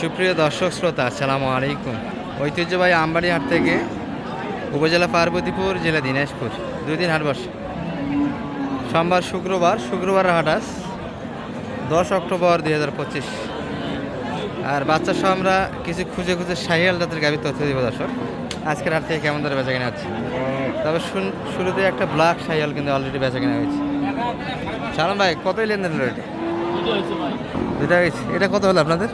সুপ্রিয় দর্শক শ্রোতা আসসালামু আলাইকুম। ঐতিহ্যবাহী আমবাড়ি হাট থেকে উপজেলা পার্বতীপুর জেলা দিনাজপুর দুই দিন হাট বসে। সোমবার শুক্রবার শুক্রবার হাট আস দশ অক্টোবর দুই হাজার পঁচিশ। আর বাচ্চা সহ আমরা কিছু খুঁজে খুঁজে শাহিয়াল জাতের গাভীর তথ্য দিব দর্শক। আজকের হাট থেকে কেমন ধরে বেচা কেনা হচ্ছে? তবে শুন- শুরুতে একটা ব্ল্যাক শাহিয়াল কিন্তু অলরেডি বেচা কেনা হয়েছে। সালাম ভাই কতই লেনদেন হলো এটা? এটা হয়েছে। এটা কত হলো আপনাদের?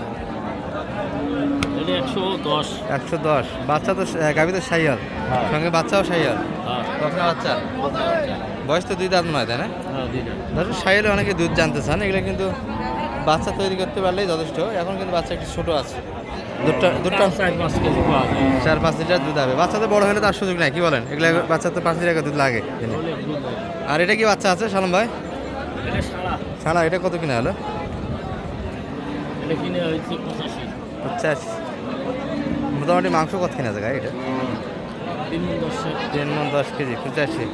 একশো দশ। একশো দশ। বাচ্চা তো গাভি তো সাইয়াল। সঙ্গে বাচ্চাও সাইয়াল। হ্যাঁ। কখন বাচ্চা? বয়স তো দুই দাঁত হয় তাই না? হ্যাঁ ধরুন সাইয়ালে অনেকে দুধ জানতে চান এগুলো কিন্তু বাচ্চা তৈরি করতে পারলেই যথেষ্ট। এখন কিন্তু বাচ্চা একটু ছোটো আছে। দুধটা দুধটা চার পাঁচ লিটার দুধ হবে। বাচ্চা তো বড় হলে তার সুযোগ নাই কি বলেন? এগুলো বাচ্চা তো পাঁচ লিটার দুধ লাগে। হয়। আর এটা কি বাচ্চা আছে সালাম ভাই? ছাড়া এটা কত কিনা হলো? পঁচাশি। মোটামুটি মাংস কত কিনা জায়গা এটা তিন মন দশ কেজি পঁচাশি।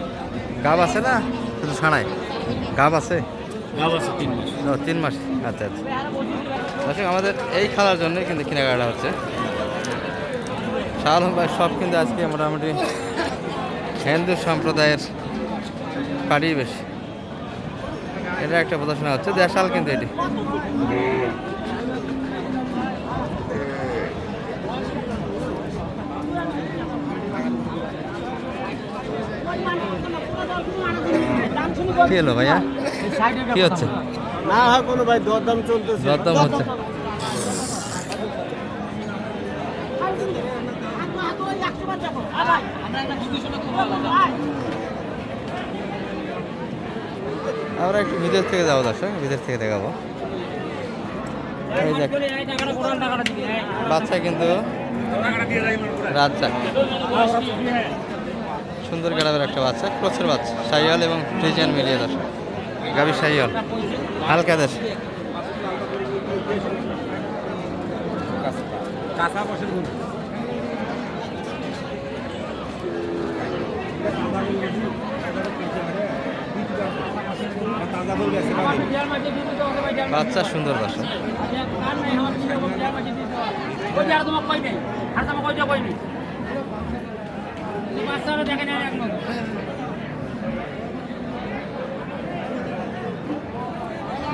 গাব আছে না? শুধু ছাড়াই গাব আছে? গাব আছে তিন মাস। আচ্ছা আচ্ছা। দর্শক আমাদের এই খেলার জন্যই কিন্তু কেনাকাটা হচ্ছে। শাল ভাই সব কিন্তু আজকে মোটামুটি হিন্দু সম্প্রদায়ের পাড়ি বেশি এটা একটা প্রদর্শন হচ্ছে দেশাল কিন্তু এটি। কি হলো ভাইয়া? কি হচ্ছে? না হয় কোনো ভাই দরদাম চলতেছে। দরদাম হচ্ছে। আমরা একটু ভিতর থেকে যাব দর্শক। ভিতর থেকে দেখাবো। দেখ বাচ্চা কিন্তু রাজ্জাক। সুন্দর গ্রামের একটা বাচ্চা ক্রোচের বাচ্চা সাইয়াল এবং ফ্রিজিয়ান মিলিয়ে দর্শক গাভী সাইয়াল। হালকা দেশ। বাচ্চা সুন্দর দর্শক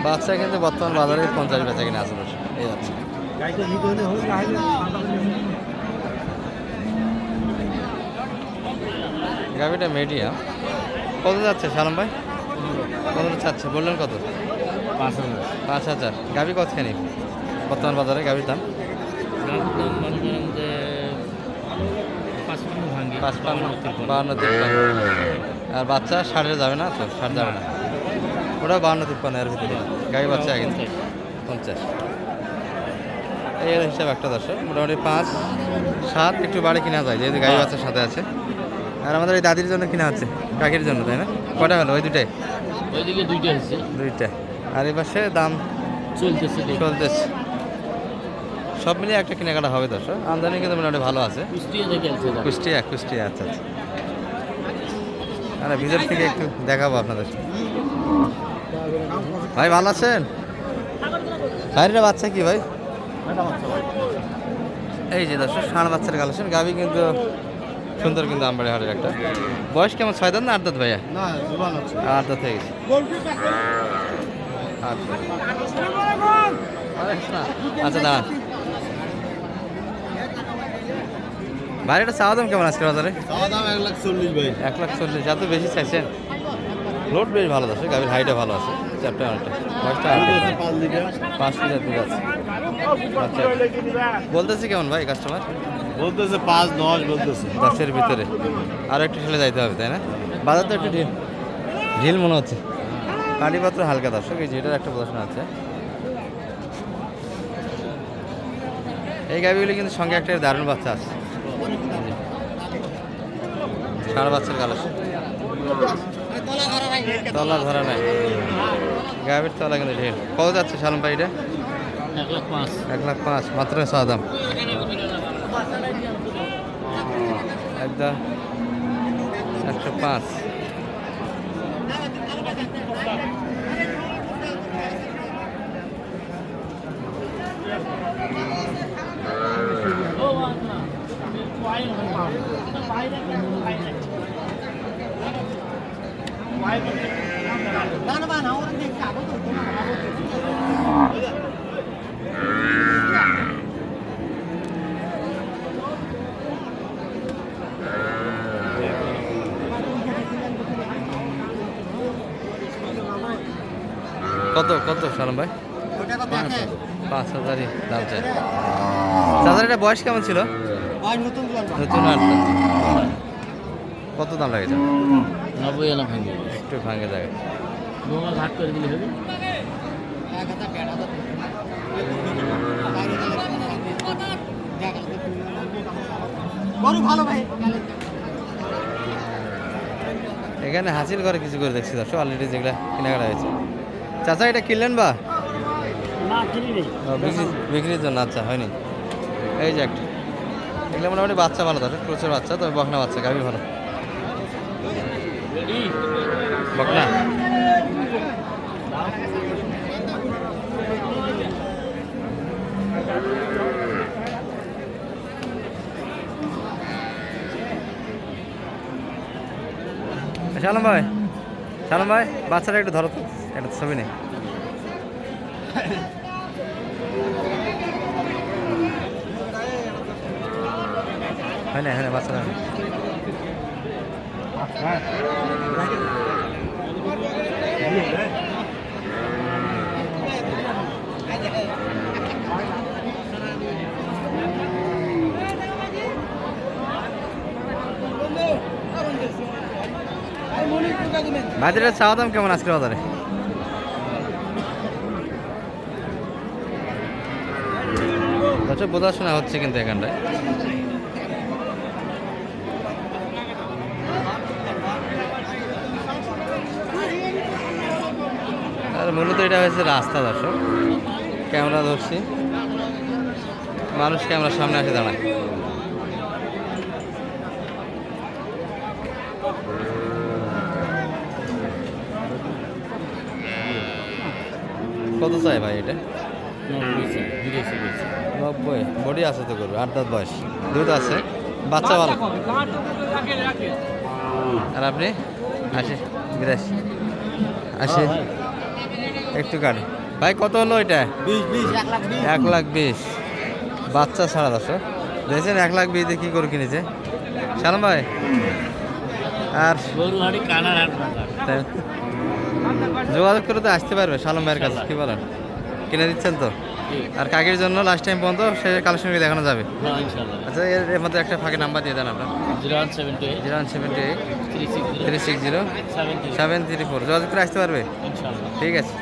বাচ্চা কিন্তু বর্তমান বাজারে পঞ্চাশ বেচা কিনা আছে এই বাচ্চা গাভিটা মিডিয়াম কত যাচ্ছে সালাম ভাই? কত চাচ্ছে বললেন কত? পাঁচ হাজার। পাঁচ হাজার। গাভি কতখানি? বর্তমান বাজারে গাভির দাম? দাম মনে পান্ন পাঁচ পান্ন তিপ্পান্ন। বাহান্ন তিপ্পান্ন। আর বাচ্চা ষাটে যাবে না? তো ষাট যাবে না। ওটা বাহান্ন তিপ্পান্ন এর ভিতরে। গাভি বাচ্চা আগে পঞ্চাশ। এই এর হিসাব একটা দর্শক। মোটামুটি পাঁচ সাত একটু বাড়ি কিনা যায় যেহেতু গাড়ি বাচ্চার সাথে আছে। আর আমাদের এই দাদির জন্য কিনা হচ্ছে? কাকির জন্য তাই না? কটা হলো? ওই দুটাই ওইদিকে দুইটা হয়েছে। দুইটা। আর এই পাশে দাম? চলতেছে চলতেছে। সব মিলিয়ে একটা কেনাকাটা হবে দর্শক। আমদানি কিন্তু মোটামুটি ভালো আছে। কুষ্টিয়া কুষ্টিয়া কুষ্টিয়া আচ্ছা আচ্ছা। আরে ভিতর থেকে একটু দেখাবো আপনাদের। ভাই ভালো আছেন? বাইরের বাচ্চা কি ভাই? এই যে দর্শক ষাঁড় বাচ্চার কালেকশন। গাভি কিন্তু সুন্দর কিন্তু আমবাড়ি হাটের একটা। বয়স কেমন? ছয় দাঁত না আট দাঁত ভাইয়া? আট দাঁত হয়ে গেছে। আচ্ছা। আচ্ছা দাঁড়ান। ভাই এটা চাওয়া দাম কেমন আজকে বাজারে? এক লাখ চল্লিশ ভাই। এক লাখ চল্লিশ এত বেশি চাইছেন? লোড বেশ ভালো আছে গাভীর হাইটও ভালো আছে। চারটে অনেকটা আছে পাঁচ লিটার দুধ আছে। আচ্ছা বলতেছে কেমন ভাই কাস্টমার বলতেছে পাঁচ দশ বলতেছে। দশের ভিতরে। আরও একটু ঠেলে যাইতে হবে তাই না? বাজার তো একটু ঢিল। ঢিল মনে হচ্ছে। কালীপাত্র হালকা দর্শক এই যেটার একটা প্রশ্ন আছে। এই গাভিগুলি কিন্তু সঙ্গে একটা দারুণ বাচ্চা আছে। ষাঁড় বাচ্চার কালেকশন তলা ধরা নাই। গাভীর তলা কিন্তু ঢের। কত যাচ্ছে সালম ভাই এটা এক লাখ পাঁচ। এক লাখ পাঁচ মাত্র চা দাম। একদম একশো পাঁচ। কত কত সালাম ভাই? পাঁচ হাজারই দাম চাই। চাচার এটা বয়স কেমন ছিল? নতুন আট কত দাম লাগেছে নব্বই আনা ভাঙবে একটু ভাঙে যাবে ঘাট করে দিলে হবে। এখানে হাসিল করে কিছু করে দেখছি দর্শক অলরেডি যেগুলো কেনাকাটা হয়েছে। চাচা এটা কিনলেন বা? বিক্রির জন্য আচ্ছা হয়নি। এই যে একটা। এগুলো মোটামুটি বাচ্চা ভালো থাকে প্রচুর বাচ্চা, তবে বকনা বাচ্চা, গাভি ভালো। বকনা? সালাম ভাই সালাম ভাই বাচ্চারা একটু ধরো তো, একটা ছবি নেই। হয় না হয় না বাচ্চাটা ভাইদের চাওয়া দাম কেমন আজকের বাজারে? বোঝাশোনা হচ্ছে কিন্তু এখানটায়। আর মূলত এটা হয়েছে রাস্তা, দর্শক। ক্যামেরা ধরছি। মানুষ ক্যামেরার সামনে আসে দাঁড়ায়। কত চাই ভাই এটা? নব্বই। বডি আছে তো করবে আট দাঁত বয়স। দুধ আছে। বাচ্চা ভালো। আর আপনি? আশি বিরাশি আশি একটু কাটে ভাই কত হলো এটা? এক লাখ বিশ। বাচ্চা ছাড়া দশ দেখছেন এক লাখ বিশ দিয়ে কী করে কিনেছে? সালাম ভাই? আর যোগাযোগ করে তো আসতে পারবে সালাম ভাইয়ের কাছে কী বলেন? কিনে দিচ্ছেন তো? আর কাকির জন্য লাস্ট টাইম পর্যন্ত সে কালেকশনকে দেখানো যাবে? আচ্ছা এর মধ্যে একটা ফাঁকে নাম্বার দিয়ে দেন আপনার। Zero one seven two eight. Zero one seven two eight. Three six zero. Seven three four. যোগাযোগ করে আসতে পারবে? ঠিক আছে।